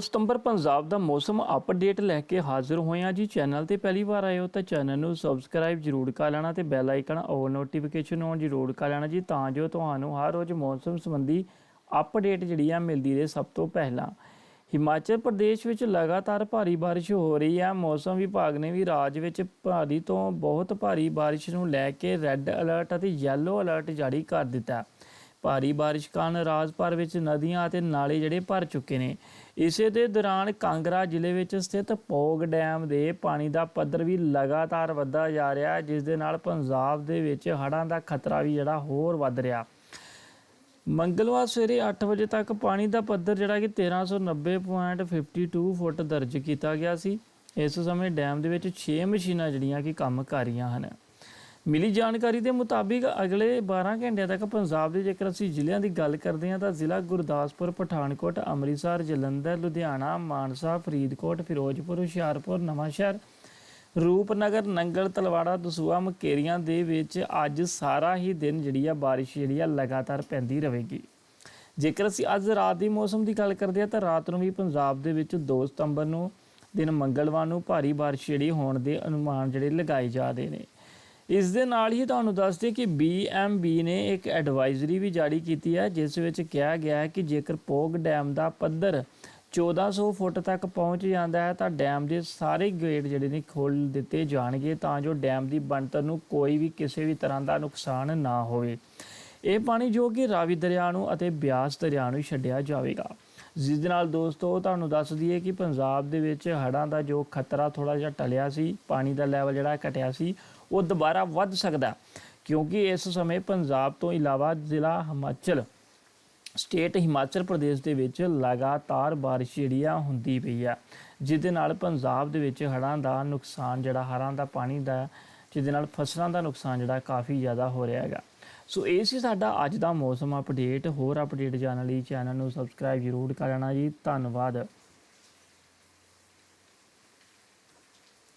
ਸਤੰਬਰ ਪੰਜਾਬ ਦਾ ਮੌਸਮ ਅਪਡੇਟ ਲੈ ਕੇ ਹਾਜ਼ਰ ਹੋਏ ਹਾਂ ਜੀ। ਚੈਨਲ ਤੇ ਪਹਿਲੀ ਵਾਰ ਆਏ ਹੋ ਤਾਂ ਚੈਨਲ ਨੂੰ ਸਬਸਕ੍ਰਾਈਬ ਜਰੂਰ ਕਰ ਲੈਣਾ ਤੇ bell icon all notification on ਜਰੂਰ ਕਰ ਲੈਣਾ ਜੀ ਤਾਂ ਜੋ ਤੁਹਾਨੂੰ ਹਰ ਰੋਜ਼ ਮੌਸਮ ਸੰਬੰਧੀ ਅਪਡੇਟ ਜਿਹੜੀ ਆ ਮਿਲਦੀ ਰਹੇ ਸਭ ਤੋਂ ਪਹਿਲਾਂ। ਹਿਮਾਚਲ ਪ੍ਰਦੇਸ਼ ਵਿੱਚ ਲਗਾਤਾਰ ਭਾਰੀ ਬਾਰਿਸ਼ ਹੋ ਰਹੀ ਹੈ ਮੌਸਮ ਵਿਭਾਗ ਨੇ ਵੀ ਰਾਜ ਵਿੱਚ ਭਾਰੀ ਤੋਂ ਬਹੁਤ ਭਾਰੀ ਬਾਰਿਸ਼ ਨੂੰ ਲੈ ਕੇ ਰੈੱਡ ਅਲਰਟ ਅਤੇ ਯੈਲੋ ਅਲਰਟ ਜਾਰੀ ਕਰ ਦਿੱਤਾ। ਹੈ ਭਾਰੀ ਬਾਰਿਸ਼ ਕਾਰਨ ਰਾਜ ਭਰ ਵਿੱਚ ਨਦੀਆਂ ਅਤੇ ਨਾਲੇ ਜਿਹੜੇ ਭਰ ਚੁੱਕੇ ਨੇ। ਇਸੇ ਦੇ ਦੌਰਾਨ ਕਾਂਗਰਾ ਜ਼ਿਲ੍ਹੇ ਵਿੱਚ ਸਥਿਤ ਪੋਗ ਡੈਮ ਦੇ ਪਾਣੀ ਦਾ ਪੱਧਰ ਵੀ ਲਗਾਤਾਰ ਵੱਧਦਾ ਜਾ ਰਿਹਾ ਹੈ, ਜਿਸ ਦੇ ਨਾਲ ਪੰਜਾਬ ਦੇ ਵਿੱਚ ਹੜ੍ਹਾਂ ਦਾ ਖਤਰਾ ਵੀ ਜਿਹੜਾ ਹੋਰ ਵੱਧ ਰਿਹਾ। ਮੰਗਲਵਾਰ ਸਵੇਰੇ 8 ਵਜੇ ਤੱਕ ਪਾਣੀ ਦਾ ਪੱਧਰ ਜਿਹੜਾ ਕਿ 1390.52 ਫੁੱਟ ਦਰਜ ਕੀਤਾ ਗਿਆ ਸੀ। ਇਸ ਸਮੇਂ ਡੈਮ ਦੇ ਵਿੱਚ 6 ਮਸ਼ੀਨਾਂ ਜਿਹੜੀਆਂ ਕਿ ਕੰਮ ਕਰ ਰਹੀਆਂ ਹਨ। ਮਿਲੀ ਜਾਣਕਾਰੀ ਦੇ ਮੁਤਾਬਿਕ ਅਗਲੇ 12 ਘੰਟਿਆਂ ਤੱਕ ਪੰਜਾਬ ਦੇ ਜੇਕਰ ਅਸੀਂ ਜ਼ਿਲ੍ਹਿਆਂ ਦੀ ਗੱਲ ਕਰਦੇ ਹਾਂ ਤਾਂ ਜ਼ਿਲ੍ਹਾ ਗੁਰਦਾਸਪੁਰ, ਪਠਾਨਕੋਟ, ਅੰਮ੍ਰਿਤਸਰ, ਜਲੰਧਰ, ਲੁਧਿਆਣਾ, ਮਾਨਸਾ, ਫਰੀਦਕੋਟ, ਫਿਰੋਜ਼ਪੁਰ, ਹੁਸ਼ਿਆਰਪੁਰ, ਨਵਾਂਸ਼ਹਿਰ, ਰੂਪਨਗਰ, ਨੰਗਲ, ਤਲਵਾੜਾ ਦਸੂਆ ਮਕੇਰੀਆਂ ਦੇ ਵਿੱਚ ਅੱਜ ਸਾਰਾ ਹੀ ਦਿਨ ਜਿਹੜੀ ਆ ਬਾਰਿਸ਼ ਜਿਹੜੀ ਆ ਲਗਾਤਾਰ ਪੈਂਦੀ ਰਹੇਗੀ। ਜੇਕਰ ਅਸੀਂ ਅੱਜ ਰਾਤ ਦੀ ਮੌਸਮ ਦੀ ਗੱਲ ਕਰਦੇ ਹਾਂ ਤਾਂ ਰਾਤ ਨੂੰ ਵੀ ਪੰਜਾਬ ਦੇ ਵਿੱਚ 2 ਸਤੰਬਰ ਨੂੰ, ਦਿਨ ਮੰਗਲਵਾਰ ਨੂੰ ਭਾਰੀ ਬਾਰਿਸ਼ ਜਿਹੜੀ ਹੋਣ ਦੇ ਅਨੁਮਾਨ ਜਿਹੜੇ ਲਗਾਏ ਜਾ ਰਹੇ ਨੇ। ਇਸ ਦੇ ਨਾਲ ਹੀ ਤੁਹਾਨੂੰ ਦੱਸ ਦਈਏ ਕਿ BMB ਨੇ ਇੱਕ ਐਡਵਾਈਜ਼ਰੀ ਵੀ ਜਾਰੀ ਕੀਤੀ ਹੈ, ਜਿਸ ਵਿੱਚ ਕਿਹਾ ਗਿਆ ਹੈ ਕਿ ਜੇਕਰ ਪੋਗ ਡੈਮ ਦਾ ਪੱਧਰ 1400 ਫੁੱਟ ਤੱਕ ਪਹੁੰਚ ਜਾਂਦਾ ਹੈ, ਤਾਂ ਡੈਮ ਦੇ ਸਾਰੇ ਗੇਟ ਜਿਹੜੇ ਨੇ ਖੋਲ ਦਿੱਤੇ ਜਾਣਗੇ, ਤਾਂ ਜੋ ਡੈਮ ਦੀ ਬਣਤਰ ਨੂੰ ਕੋਈ ਵੀ ਕਿਸੇ ਵੀ ਤਰ੍ਹਾਂ ਦਾ ਨੁਕਸਾਨ ਨਾ ਹੋਵੇ। ਇਹ ਪਾਣੀ ਜੋ ਕਿ ਰਾਵੀ ਦਰਿਆ ਨੂੰ ਅਤੇ ਬਿਆਸ ਦਰਿਆ ਨੂੰ ਛੱਡਿਆ ਜਾਵੇਗਾ। ਜਿਸ ਦੇ ਨਾਲ ਦੋਸਤੋ ਤੁਹਾਨੂੰ ਦੱਸ ਦਈਏ ਕਿ ਪੰਜਾਬ ਦੇ ਵਿੱਚ ਹੜ੍ਹਾਂ ਦਾ ਜੋ ਖਤਰਾ ਥੋੜਾ ਜਿਹਾ ਟਲਿਆ ਸੀ, ਪਾਣੀ ਦਾ ਲੈਵਲ ਜਿਹੜਾ ਘਟਿਆ ਸੀ, ਉਹ ਦੁਬਾਰਾ ਵੱਧ ਸਕਦਾ ਕਿਉਂਕਿ ਇਸ ਸਮੇਂ ਪੰਜਾਬ ਤੋਂ ਇਲਾਵਾ ਜ਼ਿਲ੍ਹਾ ਹਿਮਾਚਲ, ਸਟੇਟ ਹਿਮਾਚਲ ਪ੍ਰਦੇਸ਼ ਦੇ ਵਿੱਚ ਲਗਾਤਾਰ ਬਾਰਿਸ਼ ਜਿਹੜੀ ਆ ਹੁੰਦੀ ਪਈ ਆ ਜਿਹਦੇ ਨਾਲ ਪੰਜਾਬ ਦੇ ਵਿੱਚ ਹੜ੍ਹਾਂ ਦਾ ਨੁਕਸਾਨ ਜਿਹੜਾ, ਹੜ੍ਹਾਂ ਦਾ ਪਾਣੀ ਦਾ, ਜਿਹਦੇ ਨਾਲ ਫਸਲਾਂ ਦਾ ਨੁਕਸਾਨ ਜਿਹੜਾ ਕਾਫੀ ਜ਼ਿਆਦਾ ਹੋ ਰਿਹਾ ਹੈਗਾ। ਸੋ ਇਹ ਸੀ ਸਾਡਾ ਅੱਜ ਦਾ ਮੌਸਮ ਅਪਡੇਟ ਹੋਰ ਅਪਡੇਟ ਜਾਣਨ ਲਈ ਚੈਨਲ ਨੂੰ ਸਬਸਕ੍ਰਾਈਬ ਜ਼ਰੂਰ ਕਰ ਲੈਣਾ ਜੀ। ਧੰਨਵਾਦ।